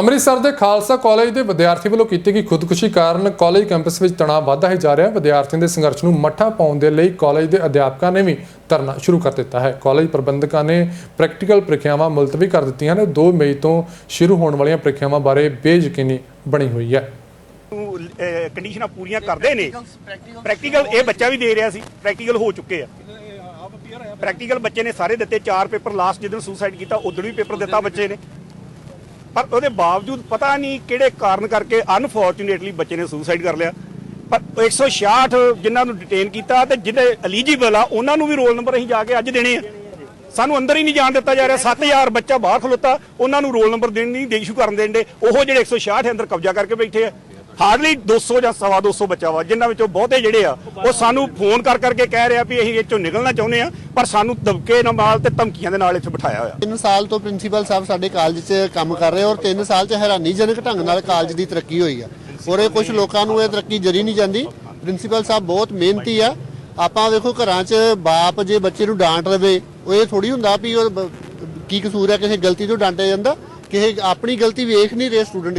ਅੰਮ੍ਰਿਤਸਰ ਦੇ ਖਾਲਸਾ ਕਾਲਜ ਦੇ ਵਿਦਿਆਰਥੀ ਵੱਲੋਂ ਕੀਤੀ ਗਈ ਖੁਦਕੁਸ਼ੀ ਕਾਰਨ ਕਾਲਜ ਕੈਂਪਸ ਵਿੱਚ ਤਣਾਅ ਵਧਦਾ ਹੀ ਜਾ ਰਿਹਾ ਹੈ। ਵਿਦਿਆਰਥੀਆਂ ਦੇ ਸੰਘਰਸ਼ ਨੂੰ ਮੱਠਾ ਪਾਉਣ ਦੇ ਲਈ ਕਾਲਜ ਦੇ ਅਧਿਆਪਕਾਂ ਨੇ ਵੀ ਧਰਨਾ ਸ਼ੁਰੂ ਕਰ ਦਿੱਤਾ ਹੈ। ਕਾਲਜ ਪ੍ਰਬੰਧਕਾਂ ਨੇ ਪ੍ਰੈਕਟੀਕਲ ਪ੍ਰੀਖਿਆਵਾਂ ਮੁਲਤਵੀ ਕਰ ਦਿੱਤੀਆਂ ਨੇ। 2 ਮਈ ਤੋਂ ਸ਼ੁਰੂ ਹੋਣ ਵਾਲੀਆਂ ਪ੍ਰੀਖਿਆਵਾਂ ਬਾਰੇ ਬੇਯਕੀਨੀ ਬਣੀ ਹੋਈ ਹੈ। ਨੂੰ ਅਹ, ਕੰਡੀਸ਼ਨਾਂ ਪੂਰੀਆਂ ਕਰਦੇ ਨੇ। ਪ੍ਰੈਕਟੀਕਲ ਇਹ ਬੱਚਾ ਵੀ ਦੇ ਰਿਹਾ ਸੀ। ਪ੍ਰੈਕਟੀਕਲ ਹੋ ਚੁੱਕੇ ਆ। ਪ੍ਰੈਕਟੀਕਲ ਬੱਚੇ ਨੇ ਸਾਰੇ ਦਿੱਤੇ। ਚਾਰ ਪੇਪਰ ਲਾਸਟ ਜਦੋਂ ਸੁਸਾਈਡ ਕੀਤਾ ਉਦੋਂ ਵੀ ਪੇਪਰ ਦਿੱਤਾ ਬੱਚੇ ਨੇ। ਪਰ ਉਹਦੇ ਬਾਵਜੂਦ ਪਤਾ ਨਹੀਂ ਕਿਹੜੇ ਕਾਰਨ ਕਰਕੇ ਅਨਫੋਰਚੂਨੇਟਲੀ ਬੱਚੇ ਨੇ ਸੁਸਾਈਡ ਕਰ ਲਿਆ। ਪਰ 166 ਜਿਨ੍ਹਾਂ ਨੂੰ ਡਿਟੇਨ ਕੀਤਾ ਤੇ ਜਿਹੜੇ ਐਲੀਜੀਬਲ ਆ, ਉਹਨਾਂ ਨੂੰ ਵੀ ਰੋਲ ਨੰਬਰ ਅਸੀਂ ਜਾ ਕੇ ਅੱਜ ਦੇਣੇ ਆ। ਸਾਨੂੰ ਅੰਦਰ ਹੀ ਨਹੀਂ ਜਾਣ ਦਿੱਤਾ ਜਾ ਰਿਹਾ। 7000 ਬੱਚਾ ਬਾਹਰ ਖਲੋਤਾ, ਉਹਨਾਂ ਨੂੰ ਰੋਲ ਨੰਬਰ ਦੇਣ ਨਹੀਂ ਦੇ ਇਸ਼ੂ ਕਰਨ ਦੇਣ ਦੇ। ਉਹ ਜਿਹੜੇ 166 ਅੰਦਰ ਕਬਜ਼ਾ ਕਰਕੇ ਬੈਠੇ ਆ। ਹਾਰਡਲੀ 200 ਜਾਂ ਸਵਾ 200 ਬੱਚਾ ਵਾ, ਜਿਨ੍ਹਾਂ ਵਿੱਚੋਂ ਬਹੁਤੇ ਜਿਹੜੇ ਆ, ਉਹ ਸਾਨੂੰ ਫੋਨ ਕਰ ਕਰਕੇ ਕਹਿ ਰਿਹਾ ਵੀ ਅਸੀਂ ਇਹ ਚੋਂ ਨਿਕਲਣਾ ਚਾਹੁੰਦੇ ਆ ਪਰ ਸਾਨੂੰ ਦਬਕੇ ਨਾਲ ਤੇ ਧਮਕੀਆਂ ਦੇ ਨਾਲ ਇੱਥੇ ਬਿਠਾਇਆ ਹੋਇਆ। ਤਿੰਨ ਸਾਲ ਤੋਂ ਪ੍ਰਿੰਸੀਪਲ ਸਾਹਿਬ ਸਾਡੇ ਕਾਲਜ 'ਚ ਕੰਮ ਕਰ ਰਹੇ ਔਰ ਤਿੰਨ ਸਾਲ 'ਚ ਹੈਰਾਨੀਜਨਕ ਢੰਗ ਨਾਲ ਕਾਲਜ ਦੀ ਤਰੱਕੀ ਹੋਈ ਆ। ਔਰ ਇਹ ਕੁਝ ਲੋਕਾਂ ਨੂੰ ਇਹ ਤਰੱਕੀ ਜਰੀ ਨਹੀਂ ਜਾਂਦੀ। ਪ੍ਰਿੰਸੀਪਲ ਸਾਹਿਬ ਬਹੁਤ ਮਿਹਨਤੀ ਆ। ਆਪਾਂ ਵੇਖੋ ਘਰਾਂ 'ਚ ਬਾਪ ਜੇ ਬੱਚੇ ਨੂੰ ਡਾਂਟ ਲਵੇ ਉਹ ਇਹ ਥੋੜੀ ਹੁੰਦਾ ਵੀ ਉਹ ਕੀ ਕਸੂਰ ਹੈ ਕਿਸੇ ਗਲਤੀ ਤੋਂ ਡਾਂਟਿਆ ਜਾਂਦਾ, ਕਿਸੇ ਆਪਣੀ ਗਲਤੀ ਵੇਖ ਨਹੀਂ ਰਹੇ ਸਟੂਡੈਂਟ